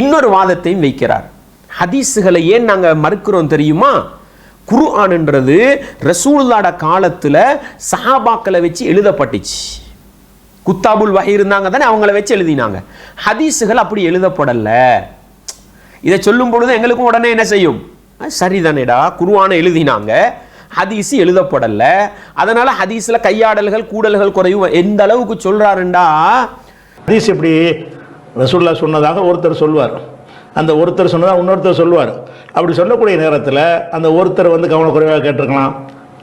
இன்னொரு வாதத்தையும் வைக்கிறார். ஹதீஸுகளை ஏன் நாங்கள் மறுக்கிறோம் தெரியுமா? குர்ஆன்ன்றது ரசூல்லாட காலத்தில் சஹாபாக்களை வச்சு எழுதப்பட்டுச்சு. குத்தாபுல் வகை இருந்தாங்க தானே அவங்கள வச்சு எழுதினாங்க. ஹதீஸுகள் அப்படி எழுதப்படலை. இதை சொல்லும் பொழுது எங்களுக்கும் உடனே என்ன செய்யும்? சரிதானேடா குருவானை எழுதினாங்க ஹதீஸ் எழுதப்படலை. அதனால ஹதீஸில் கையாடல்கள் கூடல்கள் குறையும். எந்த அளவுக்கு சொல்கிறாருண்டா ஹதீஸ் எப்படி ரசுல்லா சொன்னதாக ஒருத்தர் சொல்வார். அந்த ஒருத்தர் சொன்னதாக இன்னொருத்தர் சொல்வார். அப்படி சொல்லக்கூடிய நேரத்தில் அந்த ஒருத்தர் வந்து கவனக்குறைவாக கேட்டிருக்கலாம்.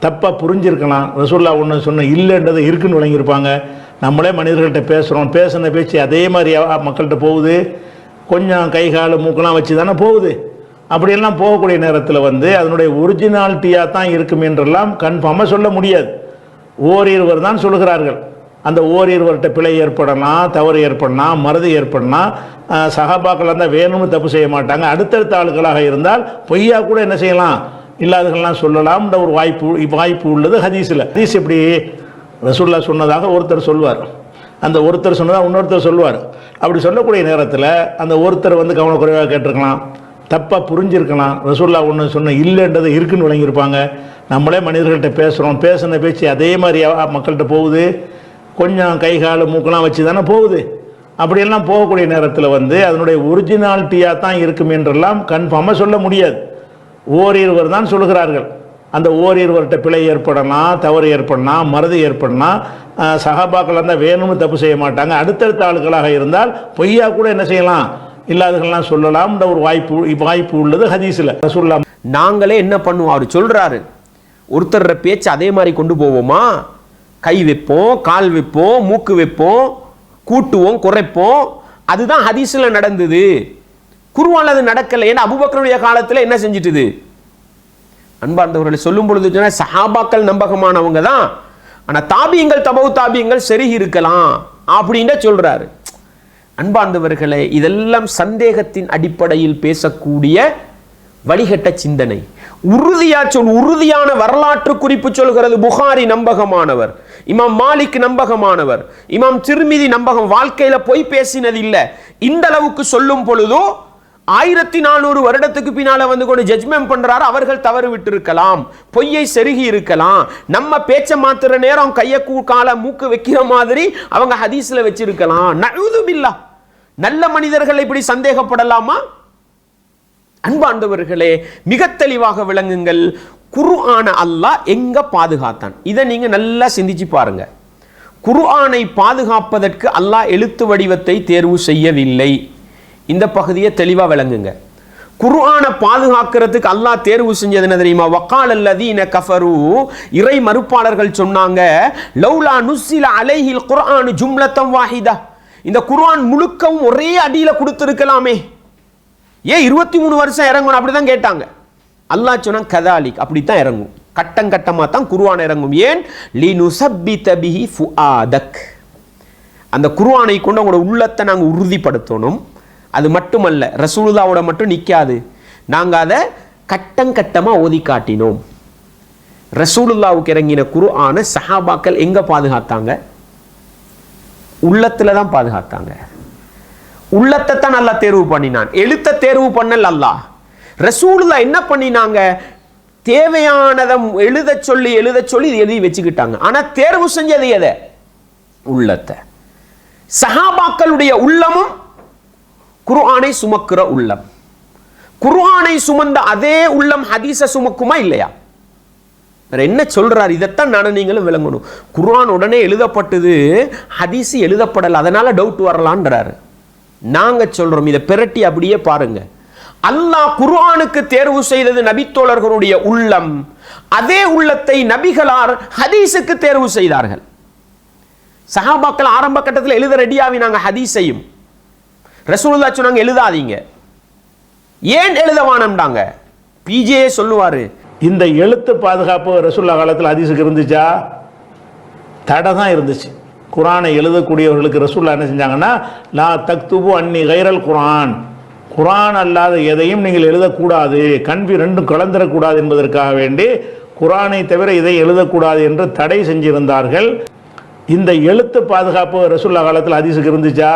தப்பாக புரிஞ்சிருக்கலாம். ரசுல்லா ஒன்று சொன்ன இல்லைன்றது இருக்குன்னு விளங்கியிருப்பாங்க நம்மளே மனிதர்கள்ட்ட பேசுகிறோம் பேசின பேச்சு அதே மாதிரி மக்கள்கிட்ட போகுது. கொஞ்சம் கை கால் மூக்கெல்லாம் வச்சு தானே போகுது. அப்படியெல்லாம் போகக்கூடிய நேரத்தில் வந்து அதனுடைய ஒரிஜினாலிட்டியாக தான் இருக்கும் என்றெல்லாம் கன்ஃபார்மாக சொல்ல முடியாது. ஓரிருவர் தான் சொல்கிறார்கள் அந்த ஓரிருவர்கிட்ட பிழை ஏற்படலாம் தவறு ஏற்படலாம் மறதி ஏற்படலாம் சகாபாக்கள் இருந்தால் வேணும்னு தப்பு செய்ய மாட்டாங்க. அடுத்தடுத்த ஆளுகளாக இருந்தால் பொய்யா கூட என்ன செய்யலாம்? இல்லாதவர்கள்லாம் சொல்லலாம்ன்ற ஒரு வாய்ப்பு வாய்ப்பு உள்ளது ஹதீஸில். ஹதீஸ் எப்படி ரசூல்லா சொன்னதாக ஒருத்தர் சொல்வார். அந்த ஒருத்தர் சொன்னதாக இன்னொருத்தர் சொல்வார். அப்படி சொல்லக்கூடிய நேரத்தில் அந்த ஒருத்தர் வந்து கவனக்குறைவாக கேட்டிருக்கலாம். தப்பாக புரிஞ்சிருக்கலாம். ரசூல்லா ஒன்று சொன்ன இல்லைன்றது இருக்குன்னு விளங்கியிருப்பாங்க நம்மளே மனிதர்கள்ட்ட பேசுகிறோம் பேசின பேச்சு அதே மாதிரி மக்கள்கிட்ட போகுது. கொஞ்சம் கை கால் மூக்கெல்லாம் வச்சு தானே போகுது. அப்படியெல்லாம் போகக்கூடிய நேரத்தில் வந்து அதனுடைய ஒரிஜினாலிட்டியாக தான் இருக்கும் என்றெல்லாம் கன்ஃபார்மாக சொல்ல முடியாது. ஓரிருவர் தான் சொல்கிறார்கள் அந்த ஓரிருவர்கிட்ட பிழை ஏற்படலாம் தவறு ஏற்படலாம் மருது ஏற்படலாம் சகாபாக்கள் இருந்தால் வேணும்னு தப்பு செய்ய மாட்டாங்க. அடுத்தடுத்த ஆளுகளாக இருந்தால் பொய்யா கூட என்ன செய்யலாம்? இல்லாதவர்கள்லாம் சொல்லலாம்ன்ற ஒரு வாய்ப்பு வாய்ப்பு உள்ளது ஹதீஸில். சொல்லலாம் நாங்களே என்ன பண்ணுவோம்? அவர் சொல்கிறாரு ஒருத்தர் பேச்சு அதே மாதிரி கொண்டு போவோமா? கை வைப்போம் கால் வைப்போம் மூக்கு வைப்போம் கூட்டுவோம் குறைப்போம். அதுதான் ஹதீஸில் நடந்தது. குருவால் அது நடக்கலை. ஏன்னா அபுபக்கருடைய காலத்தில் என்ன செஞ்சிட்டுது? அன்பார்ந்தவர்களை சொல்லும் பொழுது சொன்னால் சஹாபாக்கள் நம்பகமானவங்க தான். ஆனால் தாபியங்கள் தபவு தாபியங்கள் சரி இருக்கலாம் அப்படின்னு சொல்கிறாரு அன்பார்ந்தவர்களே இதெல்லாம் சந்தேகத்தின் அடிப்படையில் பேசக்கூடிய வழிகட்ட சிந்தனை. உறுதியா சொல் உறுதியான வரலாற்று குறிப்பு சொல்கிறது புகாரி நம்பகமானவர். இமாம் மாலிக் நம்பகமானவர். இமாம் திருமிதி நம்பகம் வாழ்க்கையில பொய் பேசினது இல்ல இந்த அளவுக்கு சொல்லும் பொழுதும் ஆயிரத்தி நானூறு வருடத்துக்கு பின்னால வந்து கொண்டு ஜட்மெண்ட் பண்றாரு அவர்கள் தவறு விட்டு இருக்கலாம் பொய்யை செருகி இருக்கலாம். நம்ம பேச்ச மாத்துற நேரம் கைய கூ கால மூக்கு வைக்கிற மாதிரி அவங்க ஹதீஸ்ல வச்சிருக்கலாம். நழுதுமில்லா நல்ல மனிதர்கள் இப்படி சந்தேகப்படலாமா? அன்பாண்டவர்களே மிக தெளிவாக விளங்குங்கள். குர்ஆனை அல்லாஹ் எங்கே பாதுகாத்தான்? இதை நீங்கள் நல்லா சிந்திச்சு பாருங்கள் குர்ஆனை பாதுகாப்பதற்கு அல்லாஹ் எழுத்து வடிவத்தை தேர்வு செய்யவில்லை. இந்த பகுதியை தெளிவாக விளங்குங்க. குர்ஆனை பாதுகாக்கிறதுக்கு அல்லாஹ் தேர்வு செஞ்சது என்ன தெரியுமா? வக்கால் அல்லதீன கஃபரு. இறை மறுப்பாளர்கள் சொன்னாங்க லௌலா நுசில அலைஹில் குர்ஆனு ஜும்லத்தம் வாஹிதா. இந்த குர்ஆன் முழுக்கவும் ஒரே அடியில் கொடுத்துருக்கலாமே. ஏன் இருபத்தி மூணு வருஷம் இறங்கணும்? அப்படிதான் கேட்டாங்க. அல்லாஹ் சொன்னான் கதாலிக். அப்படித்தான் இறங்கும். கட்டம் கட்டமாக தான் குருவான் இறங்கும். ஏன்? லினுசப்பித பிஹி ஃபுஆதக். அந்த குருவானை கொண்டு அவங்களோட உள்ளத்தை நாங்கள் உறுதிப்படுத்தணும். அது மட்டுமல்ல ரசூலுதாவோட மட்டும் நிற்காது நாங்கள் அதை கட்டம் கட்டமாக ஓதி காட்டினோம். ரசூலுல்லாவுக்கு இறங்கின குரு ஆன சஹாபாக்கள் எங்கே பாதுகாத்தாங்க? உள்ளத்தில் தான் பாதுகாத்தாங்க. உள்ளத்தை தான் நல்லா தேர்வு பண்ணினான். எழுத்த தேர்வு பண்ணல் அல்லாஹ். ரசூலுல்லா என்ன பண்ணினாங்க? தேவையானதை எழுத சொல்லி எழுத சொல்லி எழுதி வச்சுக்கிட்டாங்க. ஆனால் தேர்வு செஞ்சது எதை? உள்ளத்தை. சஹாபாக்களுடைய உள்ளமும் குர்ஆனை சுமக்கிற உள்ளம். குர்ஆனை சுமந்த அதே உள்ளம் ஹதீஸ சுமக்குமா இல்லையா? வேற என்ன சொல்றார்? இதைத்தான் நானும் நீங்களும் விளங்கணும். குர்ஆன் உடனே எழுதப்பட்டது ஹதீஸ் எழுதப்படல அதனால டவுட் வரலான்றாரு. நாங்க சொல்றோம் இதை பிரட்டி அப்படியே பாருங்கள் அல்லாஹ் குர்ஆனுக்கு தேர்வு செய்தது நபித்தோழர்களுடைய உள்ளம். அதே உள்ளத்தை நபிகளார் ஹதீஸுக்கு தேர்வு செய்தார்கள். சஹாபாக்கள் ஆரம்ப கட்டத்தில் எழுத ரெடியாவினாங்க ஹதீஸையும். ரசூலுல்லா சொன்னாங்க எழுதாதீங்க. ஏன் எழுத வானம்டாங்க பிஜே சொல்லுவாரு இந்த எழுத்து பாதுகாப்பு ரசூல்லா காலத்தில் ஹதீஸுக்கு இருந்துச்சா? தடை தான் இருந்துச்சு. குரானை எழுதக்கூடியவர்களுக்கு ரசூல்லா என்ன செஞ்சாங்கன்னா லா தக்துபு அன்னி கைரல் குரான் குரான் அல்லாத எதையும் நீங்கள் எழுதக்கூடாது. கண்வி ரெண்டும் கலந்துடக்கூடாது என்பதற்காக வேண்டி குரானை தவிர இதை எழுதக்கூடாது என்று தடை செஞ்சிருந்தார்கள். இந்த எழுத்து பாதுகாப்பு ரசுல்லா காலத்தில் அதிசுக்கு இருந்துச்சா?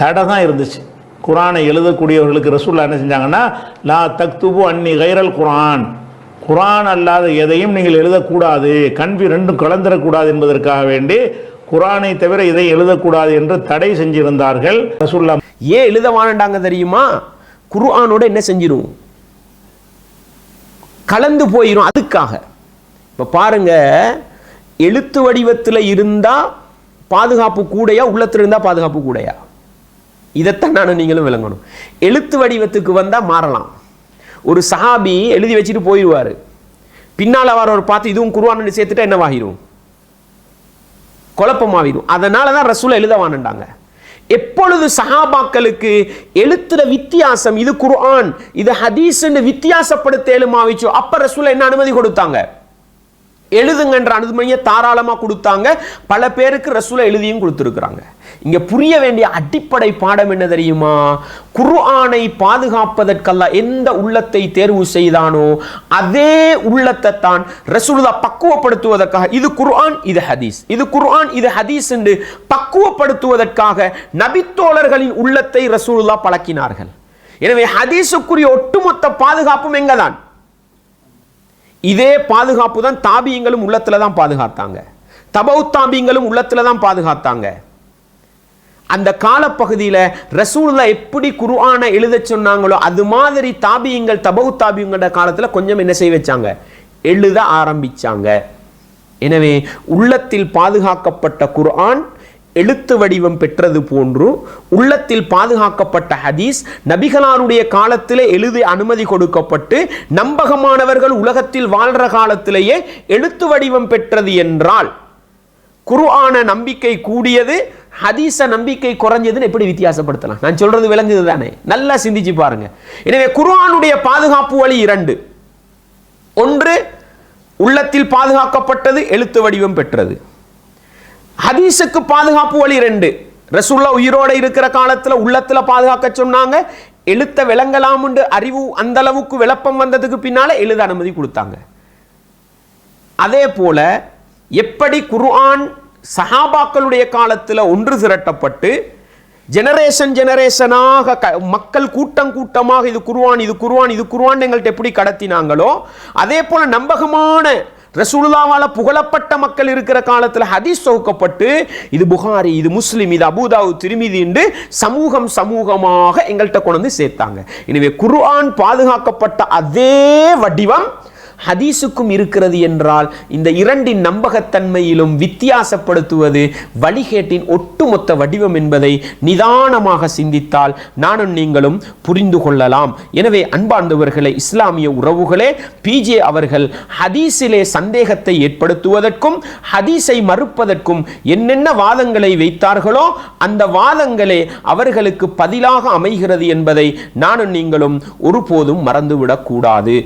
தடை தான் இருந்துச்சு. குரானை எழுதக்கூடியவர்களுக்கு ரசுல்லா என்ன செஞ்சாங்கன்னா லா தக்துபு அன்னி கைரல் குரான். குரான் அல்லாத எதையும் நீங்கள் எழுதக்கூடாது. கண்வி ரெண்டும் கலந்துடக்கூடாது என்பதற்காக வேண்டி குரானை தவிர இதை எழுதக்கூடாது என்று தடை செஞ்சிருந்தார்கள் ரசுல்லா ஏன் எழுத வாண்டாங்க தெரியுமா? குர்ஆனோட என்ன செஞ்சிடும் கலந்து போயிடும் அதுக்காக. இப்போ பாருங்க எழுத்து வடிவத்தில் இருந்தால் பாதுகாப்பு கூடையா உள்ளத்தில் இருந்தால் பாதுகாப்பு கூடையா? இதைத்தான் நான் நீங்களும் விளங்கணும். எழுத்து வடிவத்துக்கு வந்தால் மாறலாம். ஒரு சஹாபி எழுதி வச்சுட்டு போயிடுவாரு பின்னால் வரவர் பார்த்து இதுவும் குருவானு சேர்த்துட்டா என்னவாகிடும் குழப்பமாவிடும் அதனால தான் ரசூல் எழுதவானுண்டாங்க எப்பொழுது சஹாபாக்களுக்கு எழுத்துற வித்தியாசம் இது குர்ஆன் இது ஹதீஸ்ன்னு வித்தியாசப்படுத்த எழுமாவிச்சோ அப்ப ரசூல் என்ன அனுமதி கொடுத்தாங்க? எழுதுங்கன்ற அனுமதியை தாராளமா கொடுத்தாங்க. பல பேருக்கு ரசூலை எழுதியும் கொடுத்துருக்குறாங்க. இங்க புரிய வேண்டிய அடிப்படை பாடம் என்ன தெரியுமா? குர்ஆனை பாதுகாப்பதற்கல்ல எந்த உள்ளத்தை தேர்வு செய்தானோ அதே உள்ளத்தை தான் ரசூலுதா பக்குவப்படுத்துவதற்காக இது குர்ஆன் இது ஹதீஸ். இது குர்ஆன் இது ஹதீஸ் என்று பக்குவப்படுத்துவதற்காக நபித்தோழர்களின் உள்ளத்தை ரசூலுதா பழக்கினார்கள். எனவே ஹதீஸுக்குரிய ஒட்டுமொத்த பாதுகாப்பும் எங்கதான்? இதே பாதுகாப்பு தான் தாபியங்களும் உள்ளத்துல தான் பாதுகாத்தாங்க. தபவு தாபியங்களும் உள்ளத்துல தான் பாதுகாத்தாங்க. அந்த காலப்பகுதியில் ரசூல்லா எப்படி குருஆனை எழுத சொன்னாங்களோ அது மாதிரி தாபியங்கள் தபவு தாபியங்கள காலத்தில் கொஞ்சம் என்ன செய்ய வச்சாங்க? எழுத ஆரம்பிச்சாங்க. எனவே உள்ளத்தில் பாதுகாக்கப்பட்ட குர்ஆன் எழுத்து வடிவம் பெற்றது போன்று உள்ளத்தில் பாதுகாக்கப்பட்ட ஹதீஸ் நபிகளாருடைய காலத்திலே எழுதி அனுமதி கொடுக்கப்பட்டு நம்பகமானவர்கள் உலகத்தில் வாழ்ற காலத்திலேயே எழுத்து வடிவம் பெற்றது என்றால் குர்ஆன நம்பிக்கை கூடியது ஹதீஸை நம்பிக்கை குறைஞ்சதுன்னு எப்படி வித்தியாசப்படுத்தலாம்? நான் சொல்றது விளங்குது தானே. நல்லா சிந்திச்சு பாருங்க. எனவே குர்ஆனுடைய பாதுகாப்பு வழி இரண்டு. ஒன்று உள்ளத்தில் பாதுகாக்கப்பட்டது எழுத்து வடிவம் பெற்றது. ஹதீஸுக்கு பாதுகாப்பு வழி ரெண்டு ரசூல்லா உயிரோட இருக்கிற காலத்துல உள்ளத்துல பாதுகாக்க சொன்னாங்க. எழுத்த விளங்கலாம்னு அறிவு அந்த அளவுக்கு விளப்பம் வந்ததுக்கு பின்னால எழுத அனுமதி கொடுத்தாங்க. அதே போல எப்படி குர்ஆன் சஹாபாக்களுடைய காலத்தில் ஒன்று திரட்டப்பட்டு ஜெனரேஷன் ஜெனரேஷனாக க மக்கள் கூட்டம் கூட்டமாக இது குருவான் இது குருவான் இது குருவான் எங்கள்கிட்ட எப்படி கடத்தினாங்களோ அதே போல நம்பகமான ரசூலுல்லாவால் புகழப்பட்ட மக்கள் இருக்கிற காலத்தில் ஹதீஸ் தொகுக்கப்பட்டு இது புகாரி இது முஸ்லீம் இது அபுதாவு திருமிதி என்று சமூகம் சமூகமாக எங்கள்கிட்ட கொண்டு வந்து சேர்த்தாங்க. எனவே குர்ஆன் பாதுகாக்கப்பட்ட அதே வடிவம் ஹதீஸுக்கும் இருக்கிறது என்றால் இந்த இரண்டின் நம்பகத்தன்மையிலும் வித்தியாசப்படுத்துவது வழிகேட்டின் ஒட்டுமொத்த வடிவம் என்பதை நிதானமாக சிந்தித்தால் நானும் நீங்களும் புரிந்து கொள்ளலாம். எனவே அன்பார்ந்தவர்களே இஸ்லாமிய உறவுகளே பிஜே அவர்கள் ஹதீஸிலே சந்தேகத்தை ஏற்படுத்துவதற்கும் ஹதீஸை மறுப்பதற்கும் என்னென்ன வாதங்களை வைத்தார்களோ அந்த வாதங்களே அவர்களுக்கு பதிலாக அமைகிறது என்பதை நானும் நீங்களும் ஒருபோதும் மறந்துவிடக்கூடாது.